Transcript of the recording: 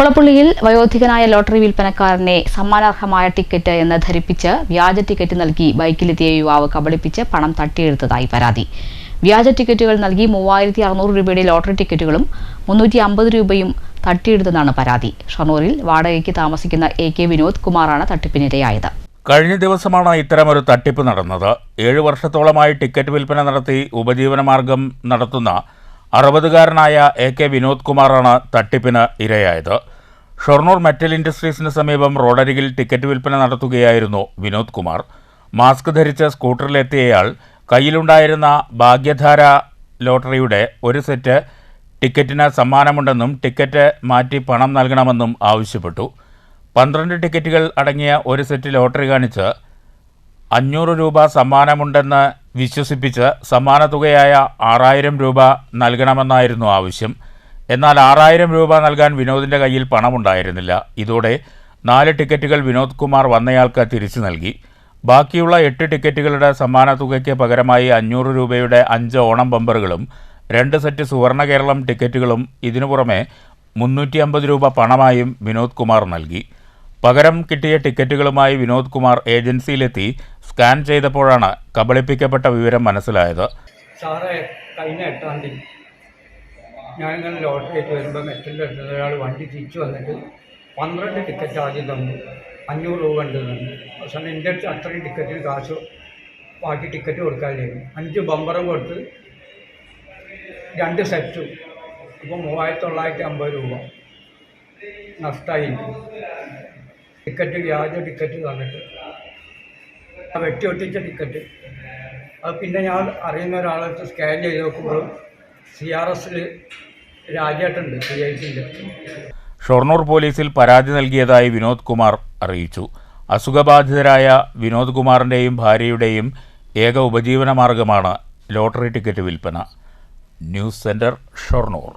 കുളപ്പുള്ളിയിൽ വയോധികനായ lottery വിൽപ്പനക്കാരനെ സമ്മാനാർഹമായ ticket എന്ന് ധരിപ്പിച്ച് വ്യാജ ticket നൽകി ബൈക്കിലെത്തിയ യുവാവ് കബളിപ്പിച്ച് പണം തട്ടിയെടുത്തതായി പരാതി. വ്യാജ ടിക്കറ്റുകൾ നൽകി മൂവായിരത്തി അറുന്നൂറ് രൂപയുടെ ലോട്ടറി ടിക്കറ്റുകളും മുന്നൂറ്റി അമ്പത് രൂപയും തട്ടിയെടുത്തെന്നാണ് പരാതി. ഷൊർണൂരിൽ വാടകയ്ക്ക് താമസിക്കുന്ന എ കെ വിനോദ് കുമാറാണ് തട്ടിപ്പിനിരയായത്. കഴിഞ്ഞ ദിവസമാണ് ഇത്തരമൊരു തട്ടിപ്പ് നടന്നത്. ഏഴു വർഷത്തോളമായി ടിക്കറ്റ് വിൽപ്പന നടത്തി ഉപജീവനമാർഗം നടത്തുന്ന അറുപതുകാരനായ എ കെ വിനോദ് കുമാറാണ് തട്ടിപ്പിന് ഇരയായത്. ഷൊർണൂർ മെറ്റൽ ഇൻഡസ്ട്രീസിന് സമീപം റോഡരികിൽ ടിക്കറ്റ് വിൽപ്പന നടത്തുകയായിരുന്നു വിനോദ് കുമാർ മാസ്ക് ധരിച്ച് സ്കൂട്ടറിലെത്തിയയാൾ കയ്യിലുണ്ടായിരുന്ന ഭാഗ്യധാര ലോട്ടറിയുടെ ഒരു സെറ്റ് ടിക്കറ്റിന് സമ്മാനമുണ്ടെന്നും ടിക്കറ്റ് മാറ്റി പണം നൽകണമെന്നും ആവശ്യപ്പെട്ടു. പന്ത്രണ്ട് ടിക്കറ്റുകൾ അടങ്ങിയ ഒരു സെറ്റ് ലോട്ടറി കാണിച്ച് അഞ്ഞൂറ് രൂപ സമ്മാനമുണ്ടെന്ന് വിശ്വസിപ്പിച്ച് സമ്മാനത്തുകയായ ആറായിരം രൂപ നൽകണമെന്നായിരുന്നു ആവശ്യം. എന്നാൽ ആറായിരം രൂപ നൽകാൻ വിനോദിന്റെ കയ്യിൽ പണമുണ്ടായിരുന്നില്ല. ഇതോടെ നാല് ടിക്കറ്റുകൾ വിനോദ് കുമാർ വന്നയാൾക്ക് തിരിച്ചു നൽകി. ബാക്കിയുള്ള എട്ട് ടിക്കറ്റുകളുടെ സമ്മാന തുകയ്ക്ക് പകരമായി അഞ്ഞൂറ് രൂപയുടെ അഞ്ച് ഓണം ബമ്പറുകളും രണ്ട് സെറ്റ് സുവർണ കേരളം ടിക്കറ്റുകളും ഇതിനു പുറമെ മുന്നൂറ്റി അമ്പത് രൂപ പണമായും വിനോദ് കുമാർ നൽകി. പകരം കിട്ടിയ ടിക്കറ്റുകളുമായി വിനോദ് കുമാർ ഏജൻസിയിലെത്തി സ്കാൻ ചെയ്തപ്പോഴാണ് കബളിപ്പിക്കപ്പെട്ട വിവരം മനസ്സിലായത്. സാറേ കഴിഞ്ഞ എട്ടാം തീയതി ഞാനിങ്ങനെ ലോട്ടറി ആയിട്ട് വരുമ്പോൾ മെറ്റലിൽ എടുത്തത് ഒരാൾ വണ്ടി തിരിച്ചു വന്നിട്ട് പന്ത്രണ്ട് ടിക്കറ്റ് ആദ്യം തന്നു. അഞ്ഞൂറ് രൂപ ഉണ്ട് തന്നു. പക്ഷേ എന്റെ അടുത്ത് അത്രയും ടിക്കറ്റിന് കാശ് ബാക്കി ടിക്കറ്റ് കൊടുക്കാനില്ലായിരുന്നു. അഞ്ച് ബമ്പറും കൊടുത്ത് രണ്ട് സെറ്റും. ഇപ്പോൾ മൂവായിരത്തി തൊള്ളായിരത്തി അമ്പത് രൂപ നഷ്ടമായി. ടിക്കറ്റ് വ്യാജ ടിക്കറ്റ് തന്നിട്ട് ആ വെട്ടി ഒട്ടിച്ച ടിക്കറ്റ്. അത് പിന്നെ ഞാൻ അറിയുന്ന ഒരാളടുത്ത് സ്കാൻ ചെയ്ത് നോക്കുമ്പോൾ സി ആർ എസിൽ രാജേട്ടുണ്ട് സി ഐ സിന്റെ ഷൊർണൂർ പോലീസിൽ പരാതി നൽകിയതായി വിനോദ് കുമാർ അറിയിച്ചു. അസുഖബാധിതരായ വിനോദ് കുമാറിന്റെയും ഭാര്യയുടെയും ഏക ഉപജീവന മാർഗമാണ് ലോട്ടറി ടിക്കറ്റ് വിൽപ്പന. News centre Shoranur.